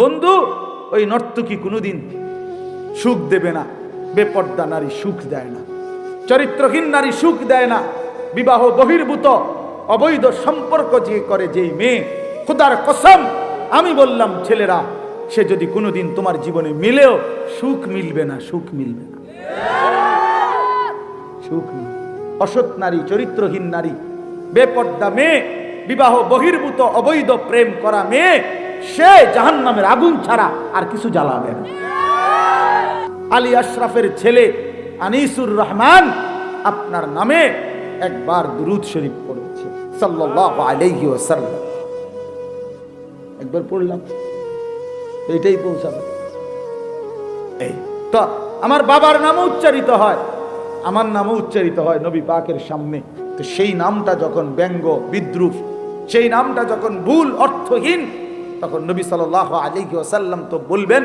বন্ধু, ওই নর্তকী কোনোদিন সুখ দেবে না, বেপর্দা নারী সুখ দেয় না, চরিত্রহীন নারী সুখ দেয় না, বিবাহ বহির্ভূত, অবৈধ সম্পর্ক যে করে যেই মেয়ে, খুদার কসম, আমি বললাম, ছেলেরা, সে যদি কোনোদিন তোমার জীবনে মিলেও সুখ মিলবে না, সুখ মিলবে না সুখ। অসৎ নারী, চরিত্রহীন নারী, বেপর্দা মেয়ে, বিবাহ বহির্ভূত, অবৈধ প্রেম করা মেয়ে সে জাহান্নামের আগুন ছাড়া আর কিছু জ্বালাবে না। আলী আশরাফের ছেলে আনিসুর রহমান আপনার নামে একবার দুরুদ শরীফ পড়েছে একবার পড়লাম, এইটাই পৌঁছাবে। এই তো, আমার বাবার নামও উচ্চারিত হয়, আমার নামও উচ্চারিত হয় নবী পাকের সামনে। তো সেই নামটা যখন ব্যঙ্গ, বিদ্রুপ, সেই নামটা যখন ভুল, অর্থহীন তখন নবী সাল্লাহ আলী ওসাল্লাম তো বলবেন,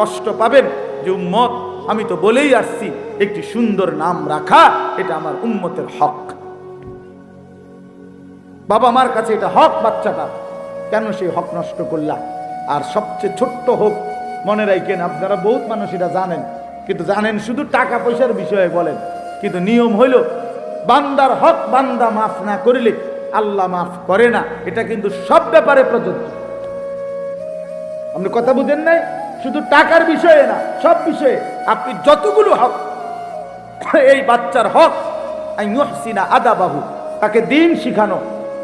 কষ্ট পাবেন যে উম্মত, আমি তো বলেই আসছি, একটি সুন্দর নাম রাখা, এটা আমার উম্মতের হক। বাবা মার কাছে এটা হক বাচ্চাটা কেন সেই হক নষ্ট করলা? আর সবচেয়ে ছোট্ট হোক, মনে রাখেন, আপনারা বহুত মানুষ এটা জানেন, কিন্তু জানেন শুধু টাকা পয়সার বিষয়ে বলেন, কিন্তু নিয়ম হইল, বান্দার হক বান্দা মাফ না করিলে আল্লাহ মাফ করে না, এটা কিন্তু সব ব্যাপারে প্রযোজ্য। আপনি কথা বুঝেন নাই? শুধু টাকার বিষয়ে না, সব বিষয়ে। আপনি যতগুলো হক, এই বাচ্চার হক আদা আদাবাহু, তাকে দিন শিখানো,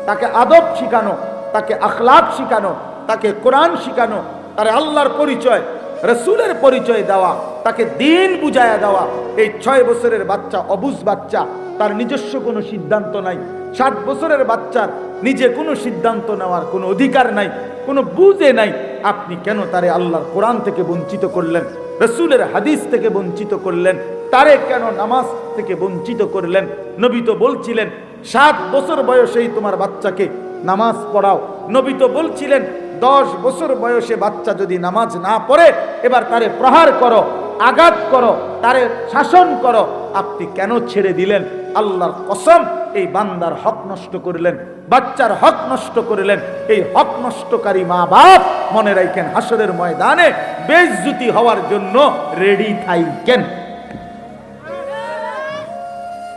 তাকে আদব শিখানো, তাকে আখলাক শিখানো, তাকে কোরআন শিখানো, তার আল্লাহর পরিচয়, রসুলের পরিচয় দেওয়া, তাকে দিন বুঝায়া দেওয়া। এই ছয় বছরের বাচ্চা অবুজ বাচ্চা, তার নিজস্ব কোনো সিদ্ধান্ত নাই। ষাট বছরের বাচ্চার নিজে কোনো সিদ্ধান্ত নেওয়ার কোনো অধিকার নাই, কোনো বুঝে নাই। আপনি কেন তারে আল্লাহর কোরআন থেকে বঞ্চিত করলেন? রসুলের হাদিস থেকে বঞ্চিত করলেন? তারে কেন নামাজ থেকে বঞ্চিত করলেন? নবী তো বলছিলেন, সাত বছর বয়সেই তোমার বাচ্চাকে নামাজ পড়াও। নবী তো বলছিলেন, দশ বছর বয়সে বাচ্চা যদি নামাজ না পড়ে, এবার তারে প্রহার করো, আঘাত করো, তারে শাসন করো। আপনি কেন ছেড়ে দিলেন? আল্লাহর কসম, এই বান্দার হক নষ্ট করলেন, বাচ্চার হক নষ্ট করলেন, এই হক নষ্টকারী মা বাপ মনে রাখেন হাসরের ময়দানে বেজ্জুতি হওয়ার জন্য রেডি থাইকেন।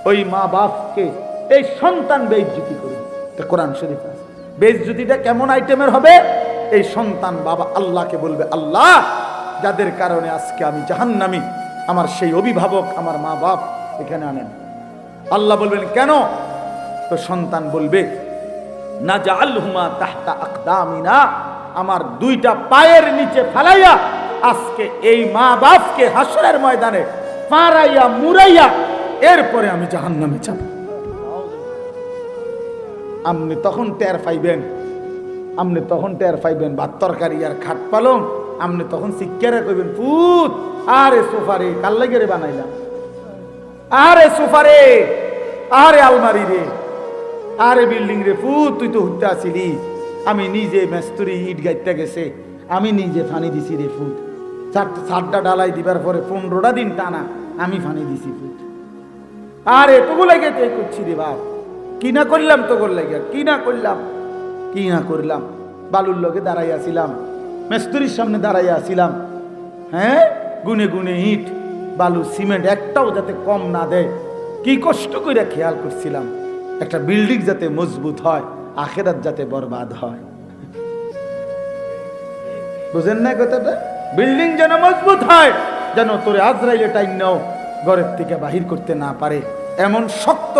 ওই মা বাপকে, এই সন্তান বেজ্জুতি করবে এটা কোরআন শরীফ আছে। বেজ্জুতিটা কেমন আইটেমের হবে? এই সন্তান বাবা আল্লাহকে বলবে, আল্লাহ, যাদের কারণে আজকে আমি জাহান্নামি, আমার সেই অভিভাবক, আমার মা বাপ এখানে আনেন। আল্লাহ বলবেন, কেন? তো সন্তান বলবে না যা আল্লাহুমা তাহতা আকদামিনা। আমার দুইটা পায়ের নিচে ফালাইয়া আজকে এই মা বাপকে হাসরের ময়দানে পাড়াইয়া মুরাইয়া এরপরে আমি জাহান্নামে যাব। আপনি তখন টের পাইবেন আপনি তখন টের পাইবেন ভাত তরকারি আর খাট পালং। আপনি তখন শিক্ষারে কইবেন পুত আরে সোফারে কাল লাগে রে বানাইলাম আরে সোফারে আরে আলমারি রে, আরে বিল্ডিং রে, ফুত, তুই তো হুতে আসিলি। আমি নিজে মেস্তুরি ইট গাইতে গেছে। আমি নিজে ফানি দিছি রে ফুট। চারটা ডালাই দিবার পরে পনেরোটা দিন টানা আমি ফানি দিছি ফুট। আরে তোগো লাগে তুই করছি রে বাপ। কি না করলাম তোগোর লাগে? কি না করলাম? কি না করলাম? বালুর লোকে দাঁড়াইয়াছিলাম মেস্তুরির সামনে দাঁড়াইয়াছিলাম হ্যাঁ? গুনে গুনে ইট, বালু, সিমেন্ট একটাও যাতে কম না দেয়। কি কষ্ট করে খেয়াল করছিলাম। একটা বিল্ডিং যাতে মজবুত হয়। আখেরাত যাতে বরবাদ হয়। বুঝেন না কথাটা? বিল্ডিং যেন মজবুত হয়, যেন তোরে আজরাইলে টাইম নাও, ঘরের থেকে বাহির করতে না পারে। এমন শক্ত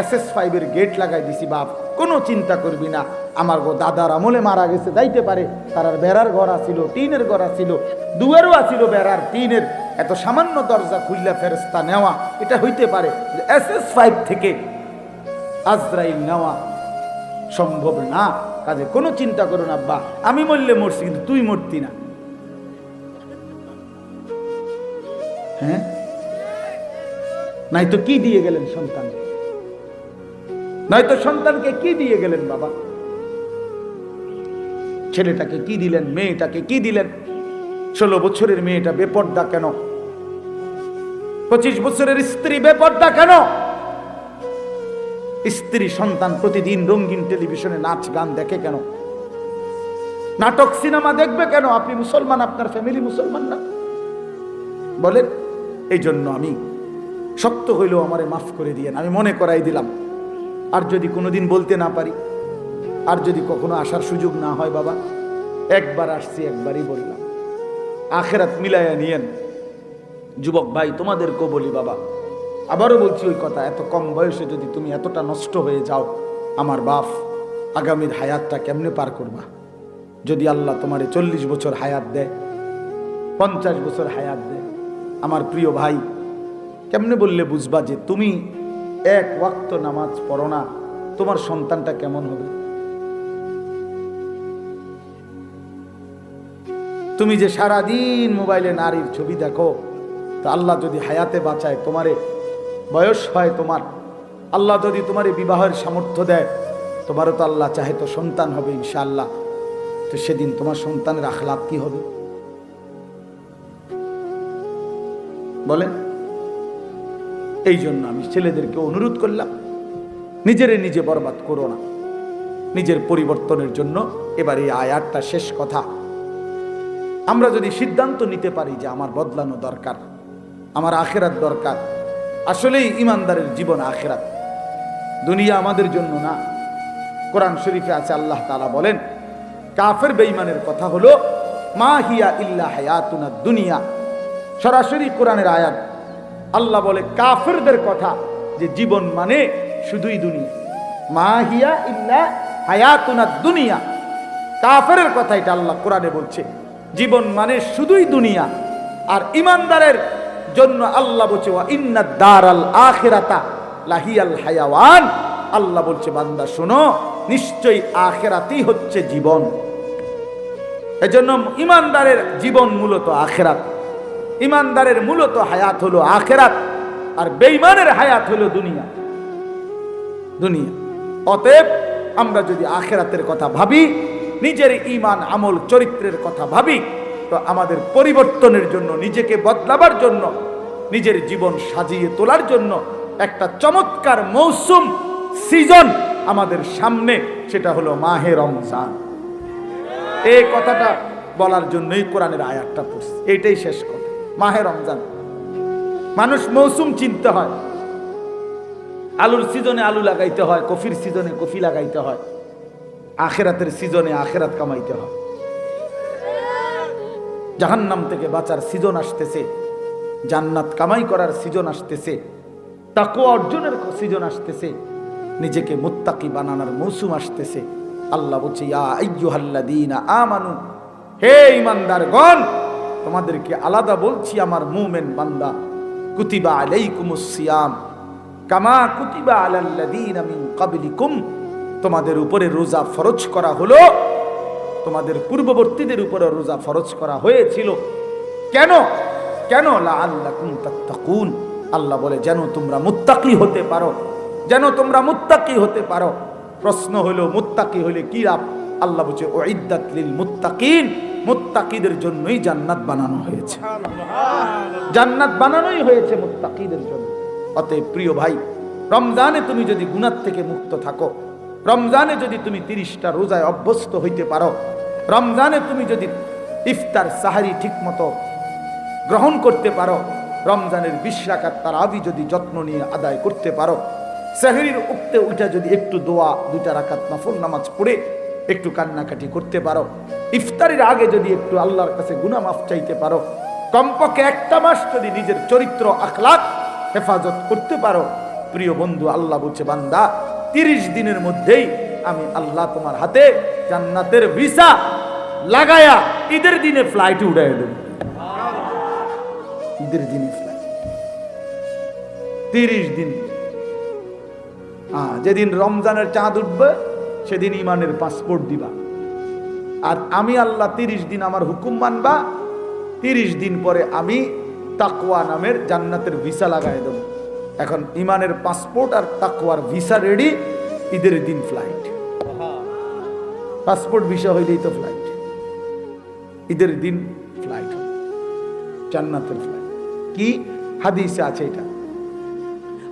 এস এস ফাইভের গেট লাগাই দিছি, বাপ। কোনো চিন্তা করবি না। আমার গো দাদার আমলে মারা গেছে, যাইতে পারে। তার বেড়ার ঘর আছিল, টিনের ঘর আছিল, দুয়ারও আছিল বেড়ার, টিনের। এত সামান্য দরজা খুললা ফেরস্তা নেওয়া, এটা হইতে পারে এস এস ফাইভ থেকে আজরাইল নেওয়া সম্ভব না। কাজে কোনো চিন্তা করো না, আব্বা। আমি মরলে মরছি, কিন্তু তুই মরতি না। হ্যাঁ? নাই তো কি দিয়ে গেলেন সন্তান? নয়তো সন্তানকে কি দিয়ে গেলেন বাবা? ছেলেটাকে কি দিলেন, মেয়েটাকে কি দিলেন? ষোলো বছরের মেয়েটা বেপর্দা কেন? পঁচিশ বছরের স্ত্রী বেপর্দা কেন? স্ত্রী সন্তান প্রতিদিন রঙিন টেলিভিশনে নাচ, গান দেখে কেন? নাটক, সিনেমা দেখবে কেন? আপনি মুসলমান, আপনার ফ্যামিলি মুসলমান না? বলেন এই জন্য আমি শক্ত হইলেও আমারে মাফ করে দিয়েন, আমি মনে করাই দিলাম। আর যদি কোনোদিন বলতে না পারি, আর যদি কখনো আসার সুযোগ না হয় বাবা, একবার আসছি, একবারই বললাম। আখেরাত মিলাইয়া নিয়েন। যুবক ভাই, তোমাদেরকেও বলি বাবা আবারও বলছি ওই কথা, এত কম বয়সে যদি তুমি এতটা নষ্ট হয়ে যাও, আমার বাপ আগামীর হায়াতটা কেমনে পার করবা? যদি আল্লাহ তোমারে চল্লিশ বছর হায়াত দেয়, পঞ্চাশ বছর হায়াত দেয়, আমার প্রিয় ভাই, কেমনে বললে বুঝবা যে তুমি এক ওয়াক্ত নামাজ পড়ো না, তোমার সন্তানটা কেমন হবে? তুমি যে সারাদিন মোবাইলে নারীর ছবি দেখো, তো আল্লাহ যদি হায়াতে বাঁচায় তোমারে বয়স হয় তোমার। আল্লাহ যদি তোমার এই বিবাহের সামর্থ্য দেয়, তোমারও তো আল্লাহ চাহে তো সন্তান হবে ইনশাআল্লাহ। তো সেদিন তোমার সন্তানের আখলাপ কি হবে? বলেন। এই জন্য আমি ছেলেদেরকে অনুরোধ করলাম, নিজেরে নিজে বরবাদ করো না। নিজের পরিবর্তনের জন্য এবার এই আয়াতটা শেষ কথা। আমরা যদি সিদ্ধান্ত নিতে পারি যে আমার বদলানো দরকার, আমার আখেরাত দরকার আসলেই ইমানদারের জীবন আখেরাত। দুনিয়া আমাদের জন্য না। কোরআন শরীফে আছে, আল্লাহ তালা বলেন, কাফের বেঈমানের কথা হলো, মা হিয়া ইল্লা হায়াতুনা দুনিয়া। সরাসরি কোরআনের আয়াত। আল্লাহ বলে, কাফেরদের কথা যে জীবন মানে শুধুই দুনিয়া। মা হিয়া ইল্লা হায়াতুনা দুনিয়া। কাফেরের কথা এটা আল্লাহ কোরআনে বলছে, জীবন মানে শুধুই দুনিয়া। আর ইমানদারের জন্য আল্লাহ বলছে ইন্না দারাল আখিরাতা লাহিয়াল হায়াওয়ান। আল্লাহ বলছে, বান্দা, শোনো, নিশ্চয়ই আখেরাতই হচ্ছে জীবন। এজন্য ইমানদারের জীবন মূলত আখেরাত। ইমানদারের মূলত হায়াত হলো আখেরাত, আর বেইমানের হায়াত হলো দুনিয়া। দুনিয়া। অতএব আমরা যদি আখেরাতের কথা ভাবি, নিজের ইমান আমল চরিত্রের কথা ভাবি তো আমাদের পরিবর্তনের জন্য, নিজেকে বদলাবার জন্য, নিজের জীবন সাজিয়ে তোলার জন্য একটা চমৎকার মৌসুম, সিজন আমাদের সামনে, সেটা হলো মাহে রমজান। এই কথাটা বলার জন্যই কোরআনের আয়াতটা পড়ছে। এইটাই শেষ কথা। মাহে রমজান। মানুষ মৌসুম চিনতে হয়। আলুর সিজনে আলু লাগাইতে হয়, কফির সিজনে কফি লাগাইতে হয়। আখেরাতের সিজনে আখেরাত কামাইতে হয়। জাহান্নাম থেকে বাঁচার সিজন আসতেছে। জান্নাত কামাই করার সিজন আসতেছে। তাকু অর্জনের সিজন আসতেছে। নিজেকে মুত্তাকি বানানোর মৌসুম আসতেছে। আল্লাহ বলছে আইয়ুহাল্লাযীনা আমানু, হে তোমাদেরকে আলাদা বলছি আমার মুমেন বান্দা। কুতিবা আলাইকুমুস সিয়াম, কামা কুতিবা আলাল্লাযীনা মিন ক্বাবলিকুম, তোমাদের উপরে রোজা ফরজ করা হলো তোমাদের পূর্ববর্তীদের উপরে রোজা ফরজ করা হয়েছিল। কেন? কেন? তাত্তাকুন। আল্লাহ বলে, যেন তোমরা মুত্তাকি হতে পারো। যেন তোমরা মুত্তাকি হতে পারো। প্রশ্ন হলো, মুত্তাকি হলে কি লাভ? আল্লাহ বলছে ওইদ্দাত লিল মুত্তাকিন। মুত্তাকিদের জন্যই জান্নাত বানানো হয়েছে। জান্নাত বানানোই হয়েছে মুত্তাকিদের জন্য। অতএব প্রিয় ভাই, রমজানে তুমি যদি গুনার থেকে মুক্ত থাকো রমজানে যদি তুমি তিরিশটা রোজায় অভ্যস্ত হইতে পারো, রমজানে তুমি যদি ইফতার সাহারি ঠিক মতো গ্রহণ করতে পারো, রমজানের বিশ রাকাত তারাবি যদি যত্ন নিয়ে আদায় করতে পারো, সাহরির উঠতে উঠা যদি একটু দোয়া, দুইটা রাকাত নফল নামাজ পড়ে একটু কান্নাকাটি করতে পারো, ইফতারের আগে যদি একটু আল্লাহর কাছে গুনা মাফ চাইতে পারো, কমপক্ষে একটা মাস যদি নিজের চরিত্র আখলাক হেফাজত করতে পারো, প্রিয় বন্ধু, আল্লাহ বলছে বান্দা তিরিশ দিনের মধ্যেই আমি আল্লাহ তোমার হাতে জান্নাতের ভিসা লাগায়া ঈদের দিনে ফ্লাইট উড়াই দেব। ঈদের দিনে ফ্লাইট তিরিশ দিন। হ্যাঁ যেদিন রমজানের চাঁদ উঠবে, সেদিন ইমানের পাসপোর্ট দিবা। আর আমি আল্লাহ তিরিশ দিন আমার হুকুম মানবা, তিরিশ দিন পরে আমি তাকওয়া নামের জান্নাতের ভিসা লাগাই দেব। এখন ইমানের পাসপোর্ট আর তাকওয়ার ভিসা রেডি ঈদের দিন ফ্লাইট পাসপোর্ট ভিসা হইলেই তো ফ্লাইট ঈদের দিন ফ্লাইট জান্নাতের ফ্লাইট কি হাদিসে আছে এটা?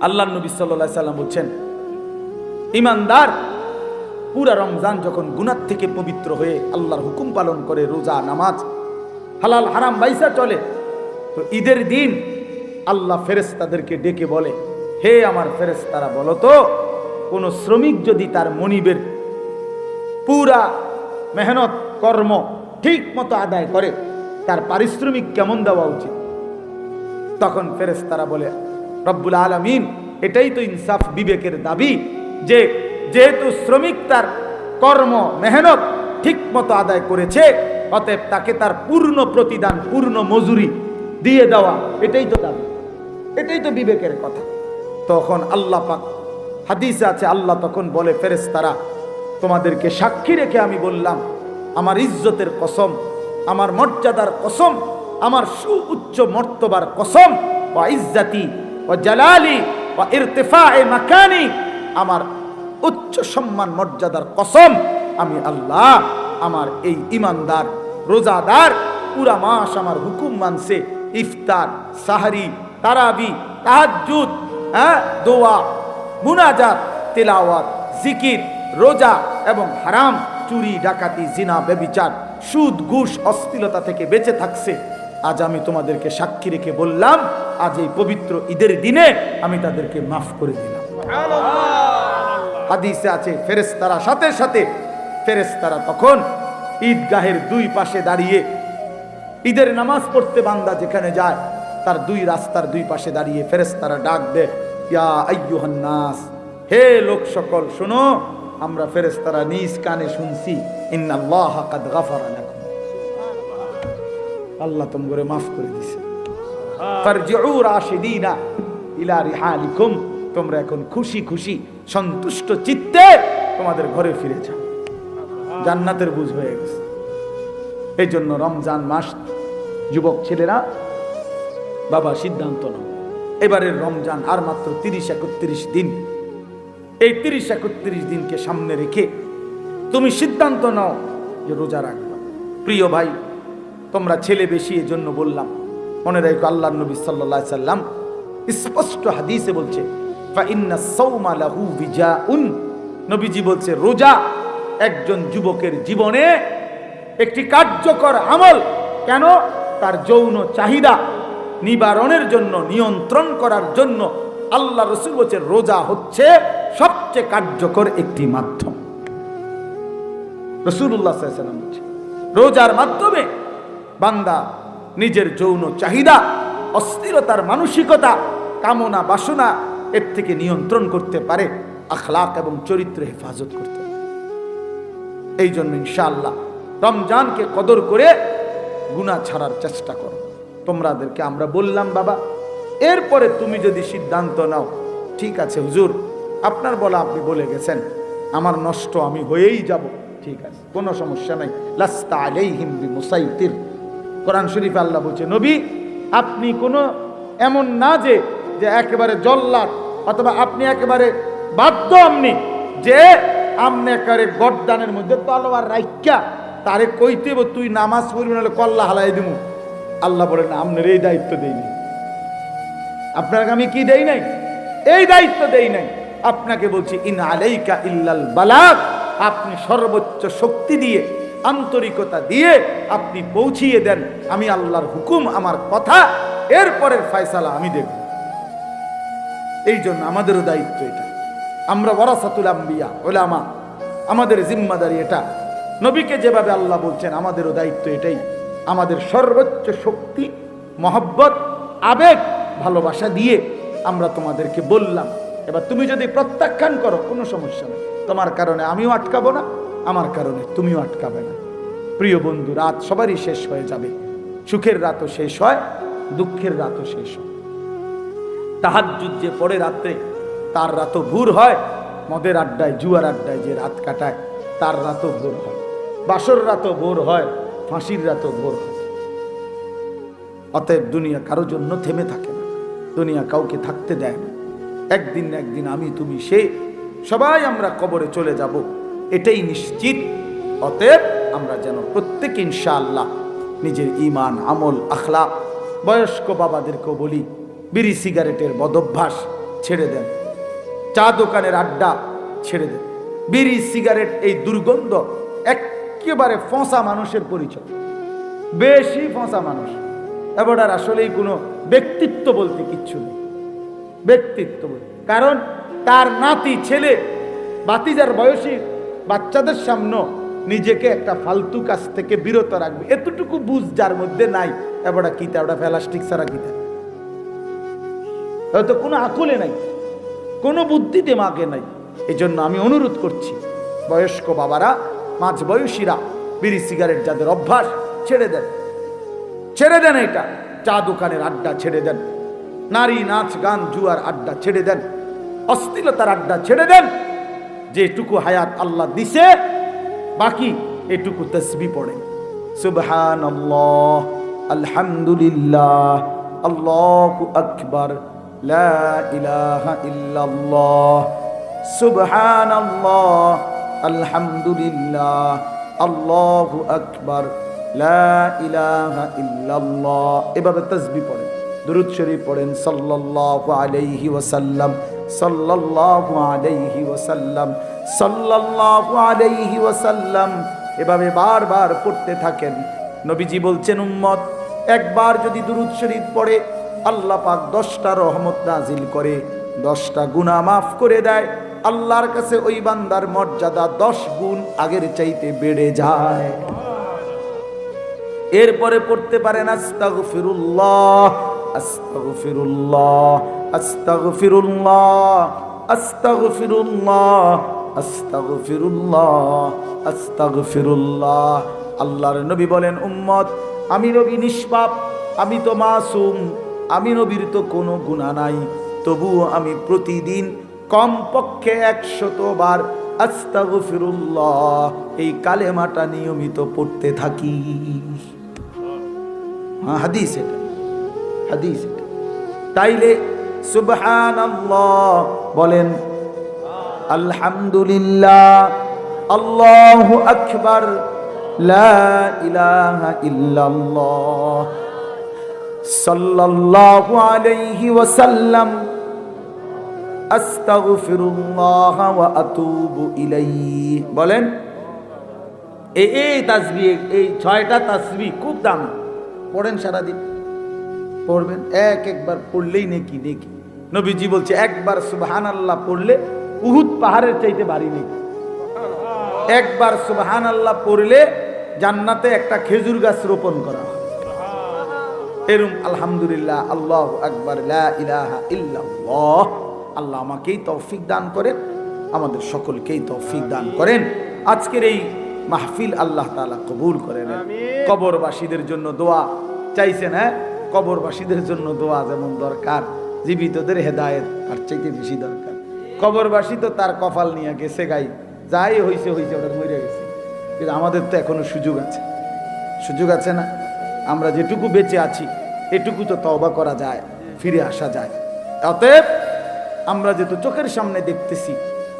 আল্লাহ নবী সাল্লাহ সাল্লাম বলছেন, ইমানদার, পুরা রমজান যখন গুনার থেকে পবিত্র হয়ে আল্লাহর হুকুম পালন করে, রোজা, নামাজ, হালাল, হারাম বাইসা চলে, তো ঈদের দিন আল্লাহ ফেরেস্তাদেরকে ডেকে বলে, হে আমার ফেরেস্তারা বলো তো, কোনো শ্রমিক যদি তার মনিবের পুরা মেহনত, কর্ম ঠিক মতো আদায় করে, তার পারিশ্রমিক কেমন দেওয়া উচিত? তখন ফেরেস্তারা বলে, রব্বুল আলমিন, এটাই তো ইনসাফ বিবেকের দাবি যে যেহেতু শ্রমিক তার কর্ম, মেহনত ঠিক মতো আদায় করেছে, অতএব তাকে তার পূর্ণ প্রতিদান, পূর্ণ মজুরি দিয়ে দেওয়া, এটাই তো দাবি। এটাই তো বিবেকের কথা। তখন আল্লাহ পাক, হাদিসে আছে, আল্লাহ তখন বলে ফেরেস্তারা তোমাদেরকে সাক্ষী রেখে আমি বললাম, আমার ইজ্জতের কসম, আমার মর্যাদার কসম, আমার সুউচ্চ মর্তবার কসম বা ইজ্জাতি ও জালালি বা ইরতেফা এ মাকানি, আমার উচ্চ সম্মান, মর্যাদার কসম, আমি আল্লাহ, আমার এই ইমানদার রোজাদার, পুরা মাস আমার হুকুম মানছে, ইফতার, সাহারি তারাবি, তাহাজ্জুদ হ্যাঁ দোয়া, মুনাজাত, তেলাওয়াত, জিকির, রোজা এবং হারাম, চুরি, ডাকাতি, জিনা বেবিচার সুদ, ঘুষ অস্থিলতা থেকে বেঁচে থাকছে। আজ আমি তোমাদেরকে সাক্ষী রেখে বললাম, আজ এই পবিত্র ঈদের দিনে আমি তাদেরকে মাফ করে দিলাম। হাদিসে আছে ফেরেস্তারা সাথে সাথে ফেরেস্তারা তখন ঈদগাহের দুই পাশে দাঁড়িয়ে ঈদের নামাজ পড়তে বান্দা যেখানে যায় তার দুই রাস্তার দুই পাশে দাঁড়িয়ে ফেরেস্তারা ডাক দে ইয়া হে লোক সকল শোনো আমরা ফেরেস্তারা নিজ কানে শুনছি ইন্নাল্লাহ কাদ গাফারা লাকুম। আল্লাহ তোমরে মাফ করে দিছে। ফারজিউ রাশিদিনা ইলা রিহালিকুম তোমরা এখন খুশি খুশি সন্তুষ্ট চিত্তে তোমাদের ঘরে ফিরে যাও। জান্নাতের বুঝ হয়ে গেছে। এই জন্য রমজান মাস যুবক ছেলেরা বাবা, সিদ্ধান্ত নাও। এবারের রমজান আর মাত্র তিরিশ একত্রিশ দিন। এই তিরিশ একত্রিশ দিনকে সামনে রেখে তুমি সিদ্ধান্ত নাও যে রোজা রাখবা। প্রিয় ভাই, তোমরা ছেলে বেশি এই জন্য বললাম, মনে রেখো আল্লাহ নবী সাল্লাহ সাল্লাম স্পষ্ট হাদিসে বলছে নবীজি বলছে, রোজা একজন যুবকের জীবনে একটি কার্যকর আমল। কেন? তার যৌন চাহিদা নিবারণের জন্য, নিয়ন্ত্রণ করার জন্য আল্লাহ রসুল বলছে, রোজা হচ্ছে সবচেয়ে কার্যকর একটি মাধ্যম। রসুল্লাহ রোজার মাধ্যমে বান্দা নিজের যৌন চাহিদা, অস্থিরতার মানসিকতা, কামনা, বাসনা এর থেকে নিয়ন্ত্রণ করতে পারে, আখলাক এবং চরিত্র হেফাজত করতে পারে। এই জন্য ইনশাআল্লাহ রমজানকে কদর করে গুণা ছাড়ার চেষ্টা করো। তোমাদেরকে আমরা বললাম, বাবা, এরপরে তুমি যদি সিদ্ধান্ত নাও, ঠিক আছে হুজুর, আপনার বলা আপনি বলে গেছেন, আমার নষ্ট আমি হয়েই যাব, ঠিক আছে, কোনো সমস্যা নাই, লাস্তা আলাইহিম বিমুসাইতির। কোরআন শরীফ আল্লাহ বলছে, নবী, আপনি কোনো এমন না যে যে একেবারে জল্লাদ অথবা আপনি একেবারে বাধ্য আপনি, যে আমনে একেবারে গডদানের মধ্যে তলোয়ার রাইকা তারে কইতেব তুই নামাজ পড়বি, নাহলে কল্লা হালাই দিমু। আল্লাহ বলেন আপনার এই দায়িত্ব দেই নাই। আপনাকে আমি কি দেই নাই? এই দায়িত্ব দেই নাই। আপনাকে বলছি, ইন আলাইকা ইল্লাল বালাক আপনি সর্বোচ্চ শক্তি দিয়ে, আন্তরিকতা দিয়ে আপনি পৌঁছিয়ে দেন। আমি আল্লাহর হুকুম, আমার কথা, এরপরের ফয়সালা আমি দেখব এই জন্য আমাদেরও দায়িত্ব এটা। আমরা ওরাসাতুল আম্বিয়া, ওলামা। আমাদের জিম্মাদারি এটা। নবীকে যেভাবে আল্লাহ বলছেন, আমাদেরও দায়িত্ব এটাই। আমাদের সর্বোচ্চ শক্তি, মহব্বত, আবেগ, ভালোবাসা দিয়ে আমরা তোমাদেরকে বললাম। এবার তুমি যদি প্রত্যাখ্যান করো, কোনো সমস্যা নেই। তোমার কারণে আমিও আটকাবো না, আমার কারণে তুমিও আটকাবে না। প্রিয় বন্ধু, রাত সবারই শেষ হয়ে যাবে। সুখের রাতও শেষ হয়, দুঃখের রাতও শেষ হয়। তাহাজ্জুদ যে পড়ে রাত্রে, তার রাতও ভোর হয়। মদের আড্ডায়, জুয়ার আড্ডায় যে রাত কাটায়, তার রাতও ভোর হয়। বাসর রাতও ভোর হয়। ফাঁসির রাতও ভোর অতএব দুনিয়া কারও জন্য থেমে থাকে না। দুনিয়া কাউকে থাকতে দেয় না। একদিন না একদিন আমি, তুমি, সে, সবাই আমরা কবরে চলে যাব। এটাই নিশ্চিত। অতএব আমরা যেন প্রত্যেক ইনশাআল্লাহ নিজের ইমান আমল আখলা বয়স্ক বাবাদেরকেও বলি, বিড়ি সিগারেটের বদভ্যাস ছেড়ে দেন। চা দোকানের আড্ডা ছেড়ে দেন। বিড়ি, সিগারেট, এই দুর্গন্ধ একেবারে ফসা মানুষের পরিচয়। বেশি ফসা মানুষ। এবার আসলেই কোনো ব্যক্তিত্ব বলতে কিচ্ছু নেই। ব্যক্তিত্ব কারণ তার নাতি, ছেলে বাতিজার বয়সী বাচ্চাদের সামনে নিজেকে একটা ফালতু কাজ থেকে বিরত রাখবে। এতটুকু বুঝ যার মধ্যে নাই। এবার কিতা ওটা প্লাস্টিক ছাড়া কিতা হয়তো কোনো আকলে নাই, কোনো বুদ্ধিতে মাকে নাই। এই জন্য আমি অনুরোধ করছি, বয়স্ক বাবারা মাঝ বয়সীরা বিড়ি সিগারেট যাদের অভ্যাস, ছেড়ে দেন। ছেড়ে দেন এটা। চা দোকানের আড্ডা ছেড়ে দেন। নারী নাচ গান জুয়ার আড্ডা ছেড়ে দেন। অশ্লীলতার আড্ডা ছেড়ে দেন। যেটুকু হায়াত আল্লাহ দিছে, বাকি এটুকু তসবি পড়ে। সুবহান আলহামদুলিল্লাহ, আল্লাহ আকবার ইলাহা ইল্লাল্লাহ, সুবহানাল্লাহ। আলহামদুলিল্লাহ, আল্লাহু আকবার এভাবে তসবি পড়েন, দুরুদ শরীফ পড়েন, সাল্লাল্লাহু আলাইহি ওয়াসাল্লাম, সাল্লাল্লাহু আলাইহি ওয়াসাল্লাম, সাল্লাল্লাহু আলাইহি ওয়াসাল্লাম। এভাবে বারবার পড়তে থাকেন। নবীজি বলছেন, উম্মত, একবার যদি দুরুদ শরীফ পড়ে, আল্লাহ পাক দশটা রহমত নাজিল করে, দশটা গুনাহ মাফ করে দেয় আল্লাহর কাছে ওই বান্দার মর্যাদা দশ গুণ আগের চাইতে বেড়ে যায়। এরপরে পড়তে পারেন, আস্তাগফিরুল্লাহ আস্তাগফিরুল্লাহ আস্তাগফিরুল্লাহ আস্তাগফিরুল্লাহ আস্তাগফিরুল্লাহ আস্তাগফিরুল্লাহ। আল্লাহর নবী বলেন, উম্মত, আমি নবী নিষ্পাপ, আমি তো মাসুম, আমি নবীর তো কোনো গুণা নাই, তবুও আমি প্রতিদিন কমপক্ষে একশত বার আস্তাগফিরুল্লাহ, এই কালেমাটা নিয়মিত পড়তে থাকি। হ্যাঁ হাদিস এটা। হাদিস এটা। তাইলে সুবহান বলেন, আলহামদুলিল্লাহ, আল্লাহু আকবার সাল্লাল্লাহু আলাইহি ওয়াসাল্লাম বলেন এই এই তাসবি, এই ছয়টা তাসবি খুব দামি। পড়েন সারাদিন। পড়বেন, এক একবার পড়লেই নেকি নেকি। নবীজি বলছে, একবার সুবহান আল্লাহ পড়লে উহুদ পাহাড়ের চাইতে ভারী নেকি। একবার সুবহান আল্লাহ পড়লে জান্নাতে একটা খেজুর গাছ রোপণ করা এরম আলহামদুলিল্লাহ, আল্লাহ আকবার ইলাহা ইল্লাল্লাহ। আল্লাহ আমাকেই তৌফিক দান করেন আমাদের সকলকেই তৌফিক দান করেন। আজকের এই মাহফিল আল্লাহ তালা কবুল করে নেন কবরবাসীদের জন্য দোয়া চাইছেন হ্যাঁ? কবরবাসীদের জন্য দোয়া যেমন দরকার জীবিতদের হেদায়েত আর চাইতে বেশি দরকার। কবরবাসী তো তার কপাল নিয়ে গেছে গাই যাই হইছে হইছে ওটা মরে গেছে। কিন্তু আমাদের তো এখনও সুযোগ আছে। সুযোগ আছে না? আমরা যেটুকু বেঁচে আছি এটুকু তো তওবা করা যায় ফিরে আসা যায়। অতএব আমরা যেহেতু চোখের সামনে দেখতেছি,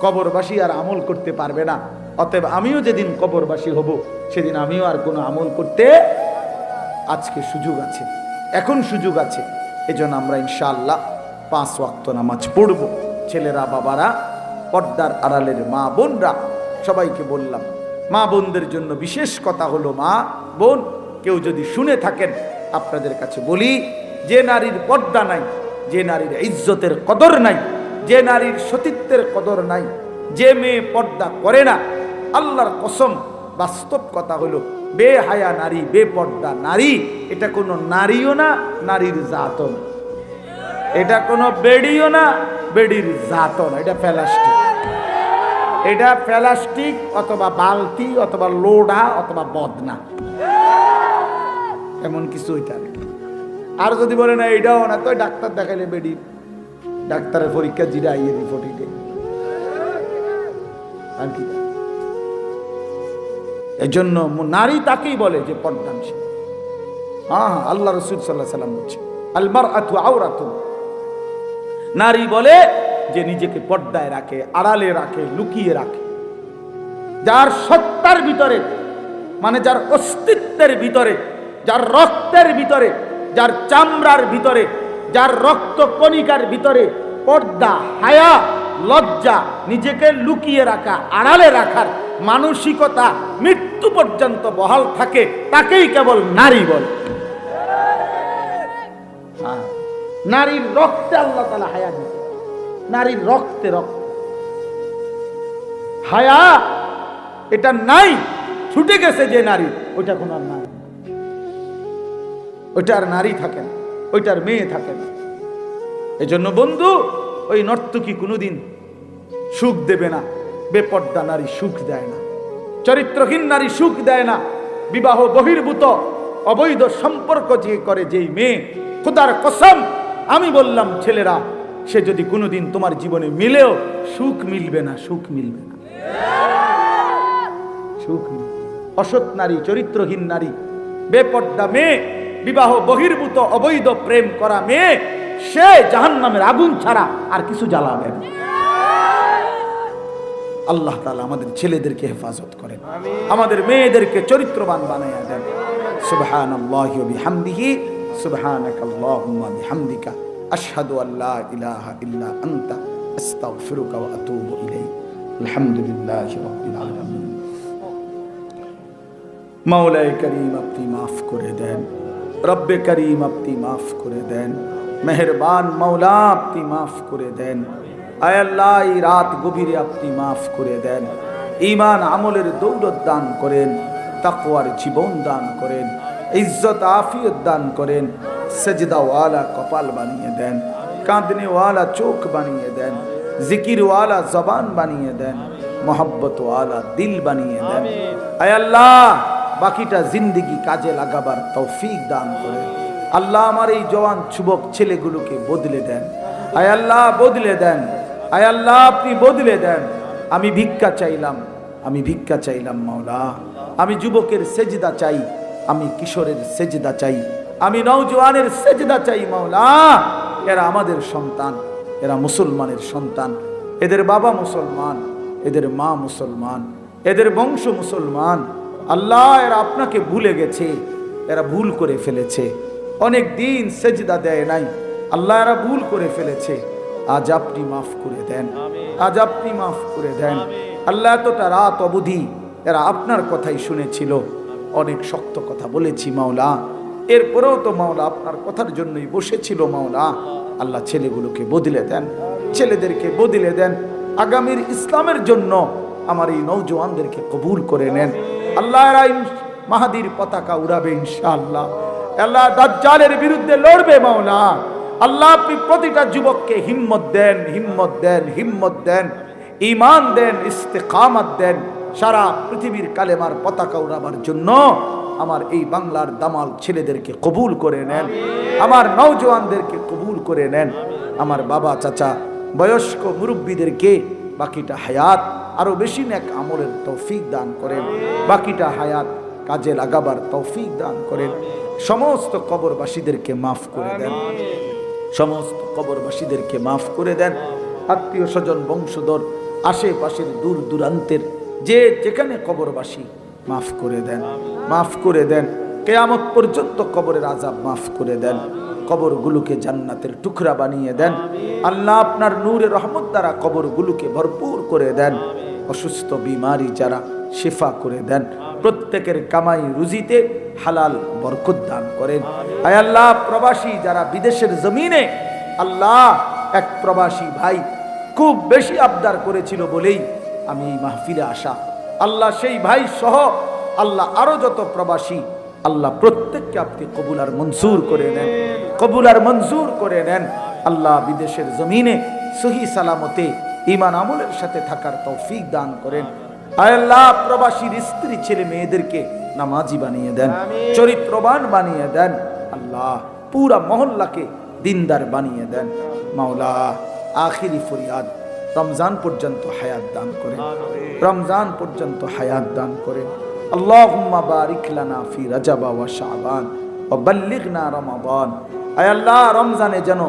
কবরবাসী আর আমল করতে পারবে না। অতএব আমিও যেদিন কবরবাসী হব, সেদিন আমিও আর কোনো আমল করতে আজকে সুযোগ আছে। এখন সুযোগ আছে। এজন্য আমরা ইনশাআল্লাহ পাঁচ ওয়াক্ত নামাজ পড়ব। ছেলেরা, বাবারা, পর্দার আড়ালের মা বোনরা, সবাইকে বললাম, মা বোনদের জন্য বিশেষ কথা হলো মা বোন, কেউ যদি শুনে থাকেন, আপনাদের কাছে বলি, যে নারীর পর্দা নাই, যে নারীর ইজ্জতের কদর নাই যে নারীর সতীত্বের কদর নাই, যে মেয়ে পর্দা করে না, আল্লাহর কসম বাস্তব কথা হলো, বেহায়া নারী বে বেপর্দা নারী, এটা কোনো নারীও না, নারীর জাতও না। এটা কোনো বেডিও না, বেডির জাতও না। এটা প্লাস্টিক এটা প্লাস্টিক অথবা বালতি অথবা লোডা অথবা বদনা। এমন কিছু পারে। আর যদি বলে না এটাও না, তো ডাক্তার দেখাইলে বেডি ডাক্তারের পরীক্ষা জিরা আইয়ে এটাই আর কি? এই জন্য নারী তাকেই বলে যে পর্দানশীল হ্যাঁ হ্যাঁ আল্লাহ রসুল সাল্লাহ সাল্লাম বলছে আলমার আতু আওরাতু নারী বলে যে নিজেকে পর্দায় রাখে, আড়ালে রাখে, লুকিয়ে রাখে। যার সত্তার ভিতরে মানে যার অস্তিত্বের ভিতরে, যার রক্তের ভিতরে, যার চামড়ার ভিতরে, যার রক্ত কণিকার ভিতরে পর্দা হায়া লজ্জা নিজেকে লুকিয়ে রাখা আড়ালে রাখার মানসিকতা মৃত্যু পর্যন্ত বহাল থাকে তাকেই কেবল নারী বলে। হ্যাঁ। নারীর রক্তে আল্লাহ তালা হায়া দিচ্ছে নারীর রক্তে রক্ত। হায়া এটা নাই ছুটে গেছে যে নারী ওইটা কোনো আর নাই। ওইটা আর নারী থাকে না ওইটার মেয়ে থাকে না। এই জন্য বন্ধু, ওই নর্তকী কোনোদিন সুখ দেবে না, বেপর্দা নারী সুখ দেয় না, চরিত্রহীন নারী সুখ দেয় না, বিবাহ বহির্ভূত, অবৈধ সম্পর্ক যে করে যেই মেয়ে, খোদার কসম, আমি বললাম, ছেলেরা, সে যদি কোনোদিন তোমার জীবনে মিলেও সুখ মিলবে না, সুখ মিলবে না। সুখ অসৎ নারী, চরিত্রহীন নারী, বেপর্দা মেয়ে, বিবাহ বহির্ভূত, অবৈধ প্রেম করা মেয়ে সে জাহান্নামের আগুন ছাড়া আর কিছু জ্বালাবে না। আল্লাহ তালা আমাদের ছেলেদেরকে হেফাজত করেন। আমাদের মেয়েদেরকে চরিত্রবান বানাইয়া দেন। সুবহান আল্লাহি বিহামদিহি সুবহানাক আল্লাহুম্মা বিহামদিকা আশহাদু আল্লা ইলাহা ইল্লা আনতা আস্তাগফিরুকা ওয়া আতুবু ইলাইক। আলহামদুলিল্লাহি রাব্বিল আলামিন। মাওলায় করিম আপনি মাফ করে দেন। রব্বে করিম আপনি মাফ করে দেন। মেহরবান মৌলা আপনি মাফ করে দেন। আল্লাহ এই রাত গভীরে আপনি মাফ করে দেন। ইমান আমলের দৌলত দান করেন তাকওয়ার জীবন দান করেন ইজ্জত আফিয়ত দান করেন সেজদাওয়ালা কপাল বানিয়ে দেন কাঁদনেওয়ালা চোখ বানিয়ে দেন জিকিরওয়ালা জবান বানিয়ে দেন মোহব্বতওয়ালা দিল বানিয়ে দেন। আয় আল্লাহ বাকিটা জিন্দিগি কাজে লাগাবার তৌফিক দান করে আল্লাহ আমার এই জওয়ান যুবক ছেলেগুলোকে বদলে দেন। আয় আল্লাহ, বদলে দেন। আয় আল্লাহ, আপনি বদলে দেন। আমি ভিক্ষা চাইলাম, আমি ভিক্ষা চাইলাম মাওলা। আমি যুবকের সেজদা চাই, আমি কিশোরের সেজদা চাই। আমি নৌজওয়ানের সেজদা চাই মাওলা। এরা আমাদের সন্তান, এরা মুসলমানের সন্তান। এদের বাবা মুসলমান, এদের মা মুসলমান, এদের বংশ মুসলমান। আল্লাহ, এরা আপনাকে ভুলে গেছে, এরা ভুল করে ফেলেছে। অনেক দিন সেজদা দেয় নাই। আল্লাহ এরা ভুল করে ফেলেছে। আজ আপনি মাফ করে দেন। আজ আপনি মাফ করে দেন। আল্লাহ এতটা রাত অবধি এরা আপনার কথাই শুনেছিল। অনেক শক্ত কথা বলেছি মাওলা। এরপরেও তো মাওলা আপনার কথার জন্যই বসেছিল মাওলা। আল্লাহ ছেলেগুলোকে বদলে দেন। ছেলেদেরকে বদলে দেন। আগামীর ইসলামের জন্য আমার এই নৌজওয়ানদেরকে কবুল করে নেন। আল্লাহ মাহাদির পতাকা উড়াবে ইনশাআল্লাহ। আল্লাহ দাজ্জালের বিরুদ্ধে লড়বে মাওলা। আল্লাহ আপনি প্রতিটা যুবককে হিম্মত দেন হিম্মত দেন হিম্মত দেন ইমান দেন, ইস্তেকামাত দেন। সারা পৃথিবীর কালেমার পতাকা উড়াবার জন্য আমার এই বাংলার দামাল ছেলেদেরকে কবুল করে নেন। আমার নৌজওয়ানদেরকে কবুল করে নেন। আমার বাবা, চাচা, বয়স্ক মুরব্বীদেরকে বাকিটা হায়াত, আরও বেশি নেক আমলের তৌফিক দান করেন। বাকিটা হায়াত কাজে লাগাবার তৌফিক দান করেন। সমস্ত কবরবাসীদেরকে মাফ করে দেন। সমস্ত কবরবাসীদেরকে মাফ করে দেন। আত্মীয় স্বজন বংশধর আশেপাশের দূর দূরান্তের যে যেখানে কবরবাসী মাফ করে দেন। মাফ করে দেন। কেয়ামত পর্যন্ত কবরের আজাব মাফ করে দেন। কবরগুলোকে জান্নাতের টুকরা বানিয়ে দেন। আল্লাহ আপনার নূরে রহমত দ্বারা কবরগুলোকে ভরপুর করে দেন। অসুস্থ বিমারি যারা শেফা করে দেন, প্রত্যেকের কামাই রুজিতে হালাল বরকত দান করেন। আয় আল্লাহ, প্রবাসী যারা বিদেশের জমিনে, আল্লাহ এক প্রবাসী ভাই খুব বেশি আবদার করেছিল বলেই আমি এই মাহফিলে আসা। আল্লাহ সেই ভাই সহ আল্লাহ আরও যত প্রবাসী, আল্লাহ প্রত্যেককে আপনি কবুল আর মঞ্জুর করে নেন। কবুল আর মঞ্জুর করে নেন। আল্লাহ বিদেশের জমিনে সহি সালামতে ইমান আমলের সাথে থাকার তৌফিক দান করেন। আল্লাহ প্রবাসীর স্ত্রী ছেলে মেয়েদেরকে নামাজি বানিয়ে দেন চরিত্রবান বানিয়ে দেন আল্লাহ পুরা মহল্লাকে দিনদার বানিয়ে দেন। মাওলা আখিরি ফরিয়াদ রমজান পর্যন্ত হায়াত দান করেন। রমজান পর্যন্ত হায়াত দান করেন। আল্লাহুম্মা বারিক লানা ফি রাজাবা ওয়া শাবান ওয়া বাল্লিগনা রমাদান। আয় আল্লাহ রমজানে যেন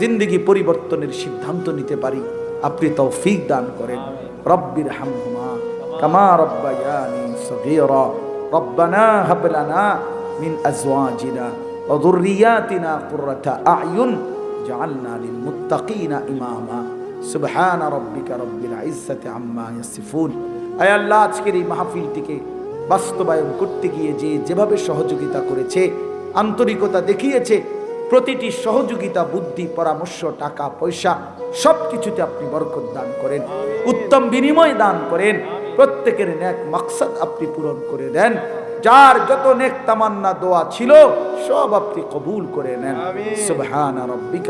জিন্দেগি পরিবর্তনের সিদ্ধান্ত নিতে পারি। আপনি তৌফিক দান করেন। রব্বির হামহুমা, কামা রব্বায়ানি সগীরা, রব্বানা হাব লানা মিন আজওয়াজিনা ওয়া যুররিয়াতিনা কুররাতা আ'য়ুন, জাআলনা লিল মুত্তাকিনা ইমামা। সুবহান রব্বিকা রব্বিল ইজ্জাতি আম্মা ইয়াসিফুন। আয় আল্লাহ, আজকের এই মাহফিলটিকে বাস্তবায়ন করতে গিয়ে যে যেভাবে সহযোগিতা করেছে, আন্তরিকতা দেখিয়েছে প্রতিটি সহযোগিতা বুদ্ধি পরামর্শ টাকা পয়সা সব কিছুতে আপনি বরকত দান করেন উত্তম বিনিময় দান করেন প্রত্যেকের ন্যাক মাকসাদ আপনি পূরণ করে দেন যার যত নেক তামান্না দোয়া ছিল সব আপনি কবুল করে নেন। সুবহান রব্বিকা।